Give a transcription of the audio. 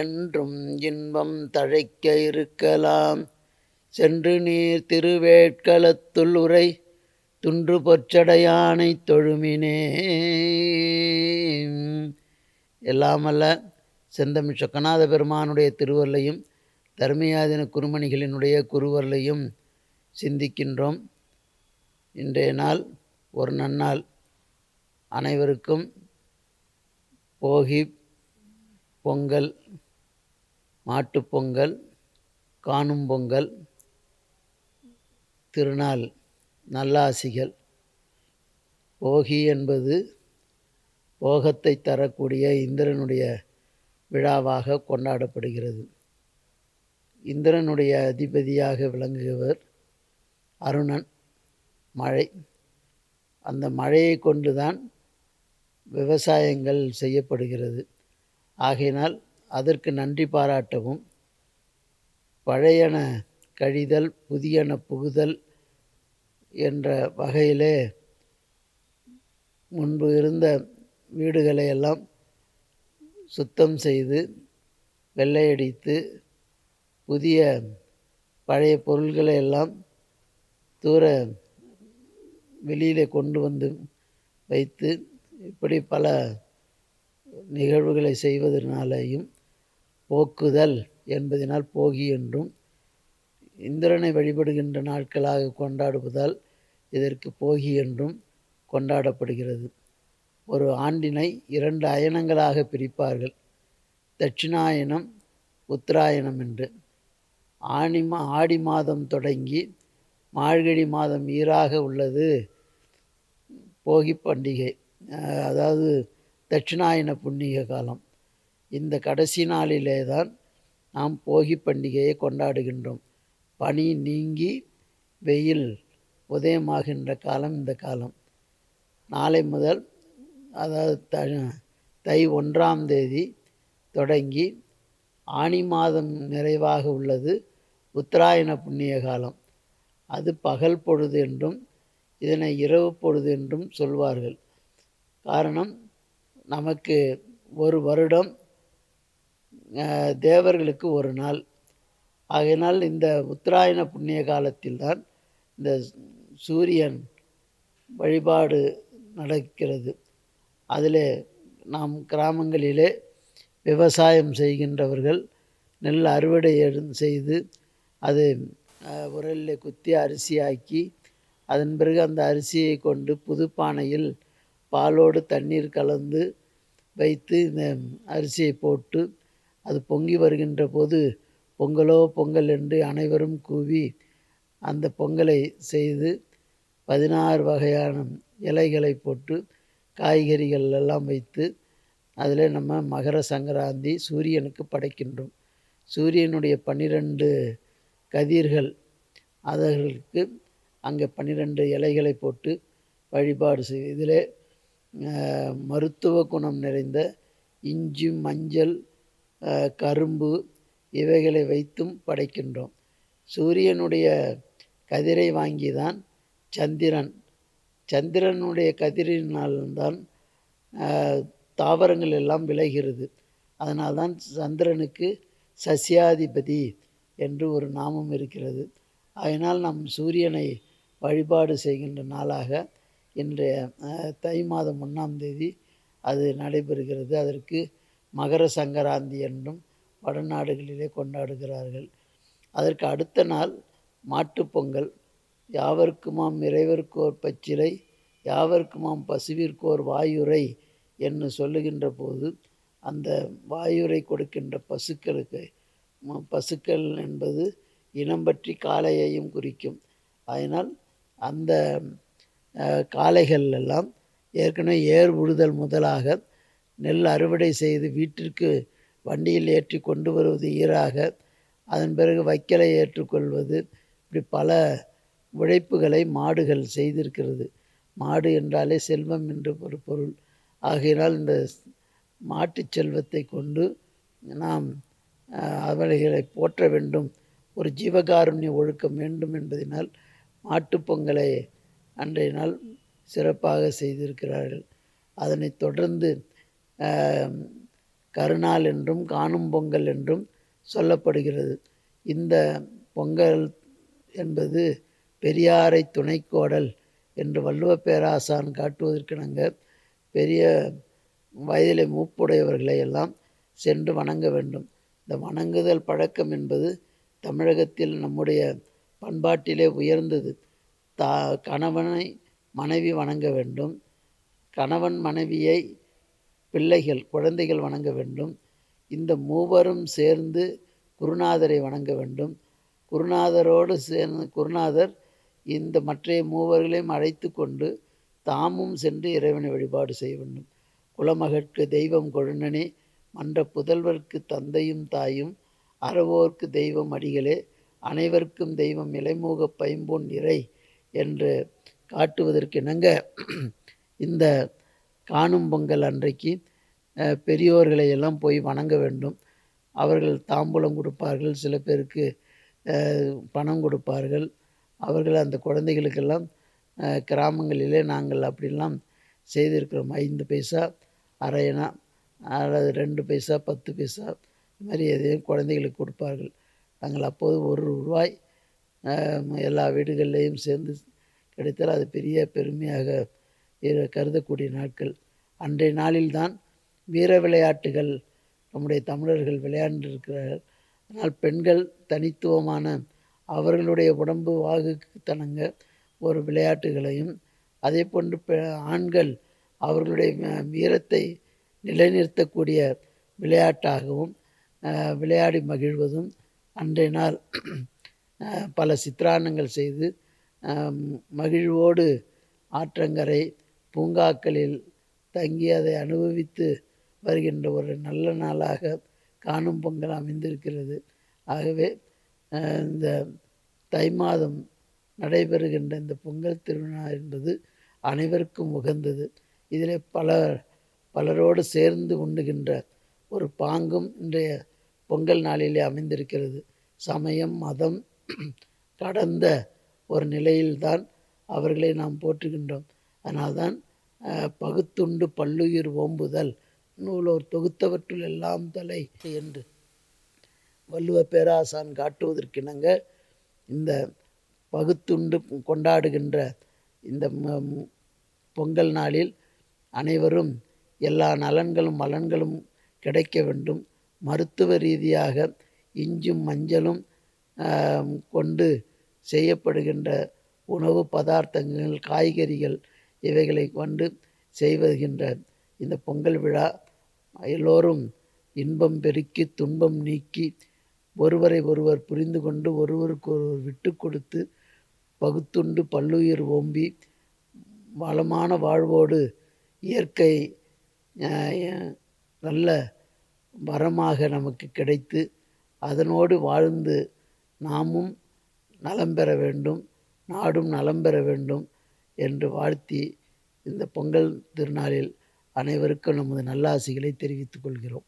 என்றும் இன்பம் தழைக்க இருக்கலாம். சென்று நீர் திருவேட்களத்துள் உரை துன்று பொற்சடையானை தொழுமினே எல்லாமல்ல செந்தமிழ் சொக்கநாத பெருமானுடைய திருவருளையும் தர்மியாதின குருமணிகளினுடைய குருவருளையும் சிந்திக்கின்றோம். இன்றைய நாள் ஒரு நன்னாள். அனைவருக்கும் போகி பொங்கல் மாட்டுப் பொங்கல் காணும் பொங்கல் திருநாள் நல்லாசிகள். போகி என்பது போகத்தை தரக்கூடிய இந்திரனுடைய விழாவாக கொண்டாடப்படுகிறது. இந்திரனுடைய அதிபதியாக விளங்குகிறவர் அருணன். மழை. அந்த மழையை கொண்டுதான் விவசாயங்கள் செய்யப்படுகிறது. ஆகையினால் அதற்கு நன்றி பாராட்டவும். பழையன கழிதல் புதியன புகுதல் என்ற வகையிலே முன்பு இருந்த வீடுகளை எல்லாம் சுத்தம் செய்து வெள்ளையடித்து புதிய பழைய பொருள்களை எல்லாம் தூர வெளியிலே கொண்டு வந்து வைத்து இப்படி பல நிகழ்வுகளை செய்வதனாலேயும் போக்குதல் என்பதனால் போகி என்றும் இந்திரனை வழிபடுகின்ற நாட்களாக கொண்டாடுவதால் இதற்கு போகி என்றும் கொண்டாடப்படுகிறது. ஒரு ஆண்டினை இரண்டு அயனங்களாக பிரிப்பார்கள். தட்சிணாயனம் உத்தராயணம் என்று. ஆணி மா ஆடி மாதம் தொடங்கி மார்கழி மாதம் ஈராக உள்ளது போகி பண்டிகை. அதாவது தட்சிணாயன புண்ணிய காலம். இந்த கடைசி நாளிலே தான் நாம் போகி பண்டிகையை கொண்டாடுகின்றோம். பனி நீங்கி வெயில் உதயமாகின்ற காலம் இந்த காலம். நாளை முதல் அதாவது த தை ஒன்றாம் தேதி தொடங்கி ஆனி மாதம் நிறைவாக உள்ளது உத்தராயண புண்ணிய காலம். அது பகல் பொழுது என்றும் இதனை இரவு பொழுது என்றும் சொல்வார்கள். காரணம் நமக்கு ஒரு வருடம் தேவர்களுக்கு ஒரு நாள். ஆகையினால் இந்த உத்தராயண புண்ணிய காலத்தில்தான் இந்த சூரியன் வழிபாடு நடக்கிறது. அதில் நாம் கிராமங்களிலே விவசாயம் செய்கின்றவர்கள் நெல் அறுவடை செய்து அது உரலில் குத்தி அரிசியாக்கி அதன் பிறகு அந்த அரிசியை கொண்டு புது பானையில் பாலோடு தண்ணீர் கலந்து வைத்து இந்த அரிசியை போட்டு அது பொங்கி வருகின்ற போது பொங்கலோ பொங்கல் என்று அனைவரும் கூவி அந்த பொங்கலை செய்து பதினாறு வகையான இலைகளை போட்டு காய்கறிகள் எல்லாம் வைத்து அதில் நம்ம மகர சங்கராந்தி சூரியனுக்கு படைக்கின்றோம். சூரியனுடைய பன்னிரெண்டு கதிர்கள் அதற்கு அங்கே பன்னிரெண்டு இலைகளை போட்டு வழிபாடு செய் இதில் மருத்துவ குணம் நிறைந்த இஞ்சி மஞ்சள் கரும்பு இவைகளை வைத்தும் படைக்கின்றோம். சூரியனுடைய கதிரை வாங்கி தான் சந்திரன் சந்திரனுடைய கதிரினால்தான் தாவரங்கள் எல்லாம் விளைகிறது. அதனால்தான் சந்திரனுக்கு சசியாதிபதி என்று ஒரு நாமம் இருக்கிறது. அதனால் நம் சூரியனை வழிபாடு செய்கின்ற நாளாக இன்றைய தை மாதம் ஒன்றாம் தேதி அது நடைபெறுகிறது. அதற்கு மகர சங்கராந்தி என்றும் வடநாடுகளிலே கொண்டாடுகிறார்கள். அதற்கு அடுத்த நாள் மாட்டுப்பொங்கல் யாவர்க்குமாம் இறைவர்க்கோர் பச்சிலை யாவர்க்குமாம் பசுவிற்கோர் வாயுரை என்று சொல்லுகின்ற போது அந்த வாயுரை கொடுக்கின்ற பசுக்களுக்கு பசுக்கள் என்பது இனம் பற்றி காளையையும் குறிக்கும். அதனால் அந்த காளைகள் எல்லாம் ஏற்கனவே ஏர் உழுதல் முதலாக நெல் அறுவடை செய்து வீட்டிற்கு வண்டியில் ஏற்றி கொண்டு வருவது ஈராக. அதன் பிறகு வைக்கலை ஏற்றுக்கொள்வது. இப்படி பல உழைப்புகளை மாடுகள் செய்திருக்கிறது. மாடு என்றாலே செல்வம் என்று ஒரு பொருள். ஆகையினால் இந்த மாட்டுச் செல்வத்தை கொண்டு நாம் அவர்களை போற்ற வேண்டும். ஒரு ஜீவகாருண்ய ஒழுக்கம் வேண்டும் என்பதனால் மாட்டுப் பொங்கலை அன்றைய நாள் சிறப்பாக செய்திருக்கிறார்கள். அதனைத் தொடர்ந்து கருநாள் என்றும் காணும் பொங்கல் என்றும் சொல்லப்படுகிறது. இந்த பொங்கல் என்பது பெரியாரை துணைக்கோடல் என்று வள்ளுவ பேராசான் காட்டுவதற்கிணங்க பெரிய வயதிலே மூப்புடையவர்களை எல்லாம் சென்று வணங்க வேண்டும். இந்த வணங்குதல் பழக்கம் என்பது தமிழகத்தில் நம்முடைய பண்பாட்டிலே உயர்ந்தது. தா கணவனை மனைவி வணங்க வேண்டும். கணவன் மனைவியை பிள்ளைகள் குழந்தைகள் வணங்க வேண்டும். இந்த மூவரும் சேர்ந்து குருநாதரை வணங்க வேண்டும். குருநாதரோடு சேர்ந்து குருநாதர் இந்த மற்றைய மூவர்களையும் அழைத்து கொண்டு தாமும் சென்று இறைவனை வழிபாடு செய்ய வேண்டும். குலமகற்கு தெய்வம் கொழுநனே மன்ற புதல்வர்க்கு தந்தையும் தாயும் அறவோர்க்கு தெய்வம் அடிகளே அனைவருக்கும் தெய்வம் இலைமூக பைம்பொன் இறை என்று காட்டுவதற்கிணங்க இந்த காணும் பொங்கல் அன்றைக்கு பெரியோர்களை எல்லாம் போய் வணங்க வேண்டும். அவர்கள் தாம்பூலம் கொடுப்பார்கள் சில பேருக்கு பணம் கொடுப்பார்கள். அவர்கள் அந்த குழந்தைகளுக்கெல்லாம் கிராமங்களிலே நாங்கள் அப்படிலாம் செய்திருக்கிறோம். ஐந்து பைசா அரையணா அல்லது ரெண்டு பைசா பத்து பைசா இது மாதிரி எதையும் குழந்தைகளுக்கு கொடுப்பார்கள். நாங்கள் அப்போது ஒரு ரூபாய் எல்லா வீடுகள்லேயும் சேர்ந்து கிடைத்தால் அது பெரிய பெருமையாக கருதக்கூடிய நாட்கள். அன்றைய நாளில்தான் வீர விளையாட்டுகள் நம்முடைய தமிழர்கள் விளையாண்டிருக்கிறார்கள் ஆனால் பெண்கள் தனித்துவமான அவர்களுடைய உடம்பு வாகுக்கு தனங்க ஒரு விளையாட்டுகளையும் அதே போன்று பெ ஆண்கள் அவர்களுடைய வீரத்தை நிலைநிறுத்தக்கூடிய விளையாட்டாகவும் விளையாடி மகிழ்வதும் அன்றைய நாள் பல சித்திரான்னங்கள் செய்து மகிழ்வோடு ஆற்றங்கரை பூங்காக்களில் தங்கி அதை அனுபவித்து வருகின்ற ஒரு நல்ல நாளாக காணும் பொங்கல் அமைந்திருக்கிறது. ஆகவே இந்த தை மாதம் நடைபெறுகின்ற இந்த பொங்கல் திருவிழா என்பது அனைவருக்கும் உகந்தது. இதில் பல பலரோடு சேர்ந்து உண்ணுகின்ற ஒரு பாங்கும் இன்றைய பொங்கல் நாளிலே அமைந்திருக்கிறது. சமயம் மதம் கடந்த ஒரு நிலையில்தான் அவர்களை நாம் போற்றுகின்றோம். அதனால்தான் பகுத்துண்டு பல்லுயிர் ஓம்புதல் நூலோர் தொகுத்தவற்றுள் எல்லாம் தலை என்று வள்ளுவ பேராசான் காட்டுவதற்கிணங்க இந்த பகுத்துண்டு கொண்டாடுகின்ற இந்த பொங்கல் நாளில் அனைவரும் எல்லா நலன்களும் மலன்களும் கிடைக்க வேண்டும். மருத்துவ ரீதியாக இஞ்சும் மஞ்சளும் கொண்டு செய்யப்படுகின்ற உணவு பதார்த்தங்கள் காய்கறிகள் இவைகளை கொண்டு செய்வதுகின்ற இந்த பொங்கல் விழா எல்லோரும் இன்பம் பெருக்கி துன்பம் நீக்கி ஒருவரை ஒருவர் புரிந்து கொண்டு ஒருவருக்கு ஒருவர் விட்டு கொடுத்து பகுத்துண்டு பல்லுயிர் ஓம்பி வளமான வாழ்வோடு இயற்கை நல்ல வரமாக நமக்கு கிடைத்து அதனோடு வாழ்ந்து நாமும் நலம் பெற வேண்டும் நாடும் நலம் பெற வேண்டும். என்று வாழ்த்தி இந்த பொங்கல் திருநாளில் அனைவருக்கும் நமது நல்லாசிகளை தெரிவித்துக் கொள்கிறோம்.